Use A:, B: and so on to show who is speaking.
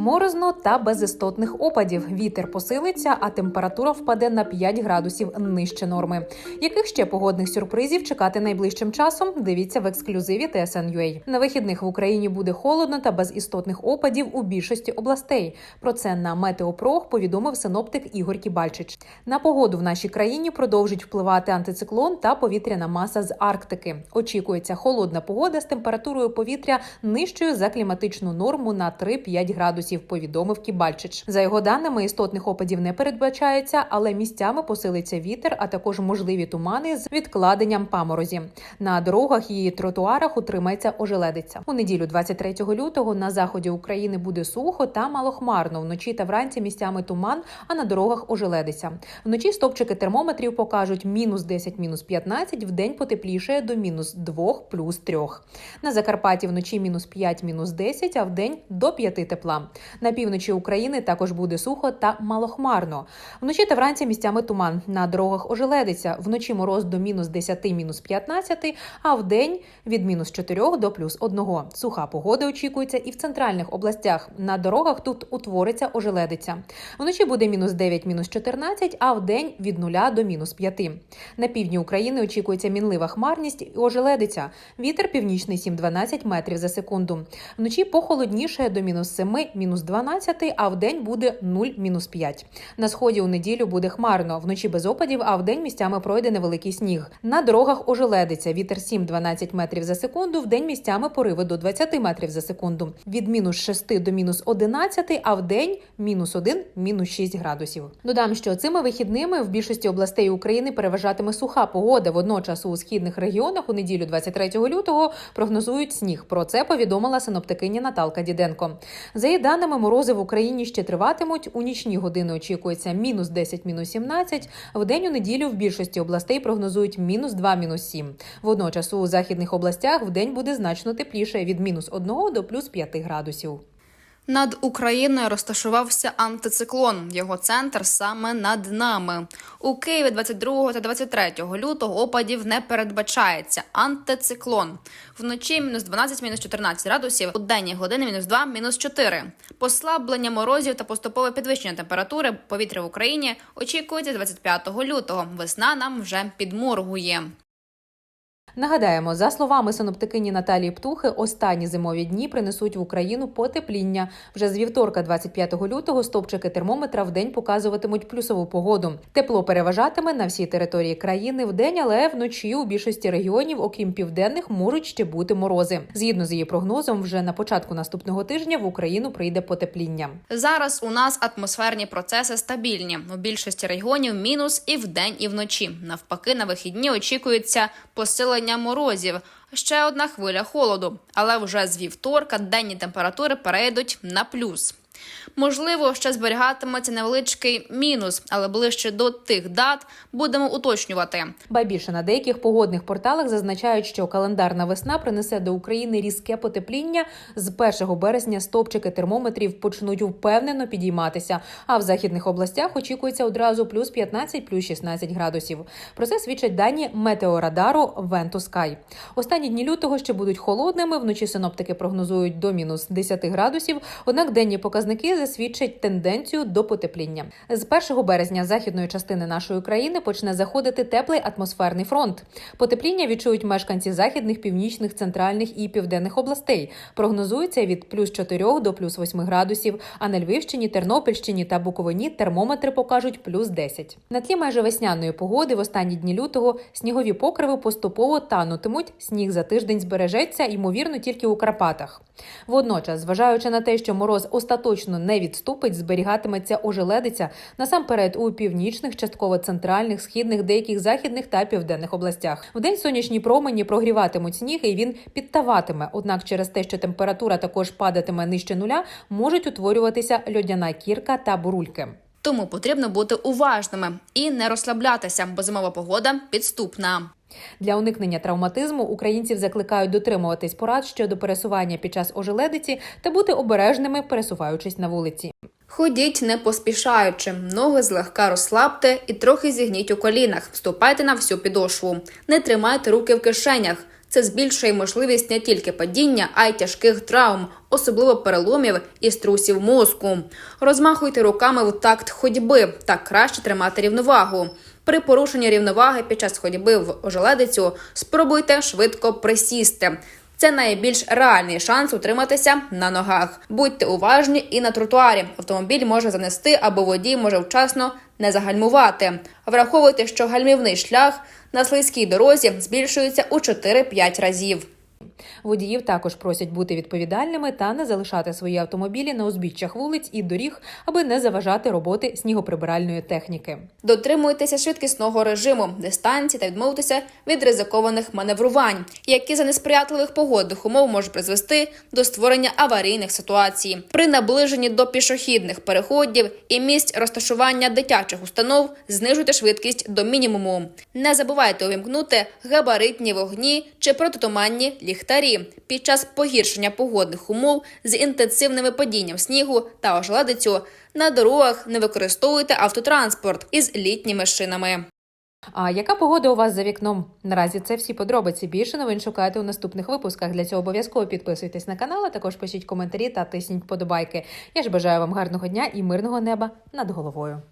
A: Морозно та без істотних опадів. Вітер посилиться, а температура впаде на 5 градусів нижче норми. Яких ще погодних сюрпризів чекати найближчим часом? Дивіться в ексклюзиві TSN.ua. На вихідних в Україні буде холодно та без істотних опадів у більшості областей. Про це на Метеопрог повідомив синоптик Ігор Кібальчич. На погоду в нашій країні продовжить впливати антициклон та повітряна маса з Арктики. Очікується холодна погода з температурою повітря нижчою за кліматичну норму на 3-5 градусів. Повідомив Кібальчич. За його даними, істотних опадів не передбачається, але місцями посилиться вітер, а також можливі тумани з відкладенням паморозі. На дорогах і тротуарах утримається ожеледиця. У неділю, 23 лютого, на заході України буде сухо та малохмарно. Вночі та вранці місцями туман, а на дорогах ожеледиця. Вночі стопчики термометрів покажуть мінус 10, мінус 15, в день потепліше до мінус 2, плюс 3. На Закарпатті вночі мінус 5, мінус 10, а в день до 5 тепла. На півночі України також буде сухо та малохмарно. Вночі та вранці місцями туман. На дорогах ожеледиться. Вночі мороз до мінус 10, мінус 15, а в день від мінус 4 до плюс 1. Суха погода очікується і в центральних областях. На дорогах тут утвориться ожеледиця. Вночі буде мінус 9, мінус 14, а в день від 0 до мінус 5. На півдні України очікується мінлива хмарність і ожеледиця. Вітер північний 7-12 метрів за секунду. Вночі похолодніше до мінус 7, мінус 12, а в день буде 0, мінус 5. На сході у неділю буде хмарно, вночі без опадів, а в день місцями пройде невеликий сніг. На дорогах ожеледиться. Вітер 7-12 метрів за секунду, в день місцями пориви до 20 метрів за секунду. Від мінус 6 до мінус 11, а в день мінус 1, мінус 6 градусів. Додам, що цими вихідними в більшості областей України переважатиме суха погода. Водночас у східних регіонах у неділю 23 лютого прогнозують сніг. Про це повідомила синоптикиня Наталка Діденко. За її даними, морози в Україні ще триватимуть. У нічні години очікується мінус 10, мінус 17. В день у неділю в більшості областей прогнозують мінус 2, мінус 7. Водночас у західних областях в день буде значно тепліше від мінус 1 до плюс 5 градусів.
B: Над Україною розташувався антициклон. Його центр саме над нами. У Києві 22 та 23 лютого опадів не передбачається. Антициклон вночі мінус 12, мінус 14 градусів. У денні години мінус 2, мінус 4. Послаблення морозів та поступове підвищення температури повітря в Україні очікується 25 лютого. Весна нам вже підморгує.
A: Нагадаємо, за словами синоптикині Наталії Птухи, останні зимові дні принесуть в Україну потепління. Вже з вівторка, 25 лютого, стопчики термометра в день показуватимуть плюсову погоду. Тепло переважатиме на всій території країни в день, але вночі у більшості регіонів, окрім південних, можуть ще бути морози. Згідно з її прогнозом, вже на початку наступного тижня в Україну прийде потепління.
B: Зараз у нас атмосферні процеси стабільні. У більшості регіонів мінус і вдень, і вночі. Навпаки, на вихідні очікується посилення морозів. Ще одна хвиля холоду, але вже з вівторка денні температури перейдуть на плюс. Можливо, ще зберігатиметься невеличкий мінус, але ближче до тих дат будемо уточнювати.
A: Ба більше на деяких погодних порталах зазначають, що календарна весна принесе до України різке потепління. З 1 березня стопчики термометрів почнуть впевнено підійматися. А в західних областях очікується одразу плюс 15, плюс 16 градусів. Про це свідчать дані метеорадару Вентускай. Останні дні лютого ще будуть холодними. Вночі синоптики прогнозують до мінус 10 градусів. Однак денні показники засвідчать тенденцію до потепління. З 1 березня західної частини нашої країни почне заходити теплий атмосферний фронт. Потепління відчують мешканці західних, північних, центральних і південних областей. Прогнозується від плюс 4 до плюс 8 градусів. А на Львівщині, Тернопільщині та Буковині термометри покажуть плюс 10. На тлі майже весняної погоди в останні дні лютого снігові покриви поступово танутимуть. Сніг за тиждень збережеться, ймовірно, тільки у Карпатах. Водночас, зважаючи на те, що мороз остаточно не відступить, зберігатиметься ожеледиця насамперед у північних, частково центральних, східних, деяких західних та південних областях. В день сонячні промені прогріватимуть сніг, і він підтаватиме. Однак, через те, що температура також падатиме нижче нуля, можуть утворюватися льодяна кірка та бурульки.
B: Тому потрібно бути уважними і не розслаблятися, бо зимова погода підступна.
A: Для уникнення травматизму українців закликають дотримуватись порад щодо пересування під час ожеледиці та бути обережними, пересуваючись на вулиці.
B: Ходіть не поспішаючи, ноги злегка розслабте і трохи зігніть у колінах. Вступайте на всю підошву. Не тримайте руки в кишенях. Це збільшує можливість не тільки падіння, а й тяжких травм, особливо переломів і струсів мозку. Розмахуйте руками в такт ходьби, так краще тримати рівновагу. При порушенні рівноваги під час ходьби в ожеледицю спробуйте швидко присісти. Це найбільш реальний шанс утриматися на ногах. Будьте уважні і на тротуарі. Автомобіль може занести або водій може вчасно не загальмувати. Враховуйте, що гальмівний шлях на слизькій дорозі збільшується у 4-5 разів.
A: Водіїв також просять бути відповідальними та не залишати свої автомобілі на узбіччях вулиць і доріг, аби не заважати роботи снігоприбиральної техніки.
B: Дотримуйтеся швидкісного режиму, дистанції та відмовтеся від ризикованих маневрувань, які за несприятливих погодних умов можуть призвести до створення аварійних ситуацій. При наближенні до пішохідних переходів і місць розташування дитячих установ знижуйте швидкість до мінімуму. Не забувайте увімкнути габаритні вогні чи протитуманні ліхтарі під час погіршення погодних умов з інтенсивним падінням снігу та ожеледицю. На дорогах не використовуйте автотранспорт із літніми шинами.
A: А яка погода у вас за вікном? Наразі це всі подробиці. Більше новин шукайте у наступних випусках. Для цього обов'язково підписуйтесь на канал, а також пишіть коментарі та тисніть подобайки. Я ж бажаю вам гарного дня і мирного неба над головою.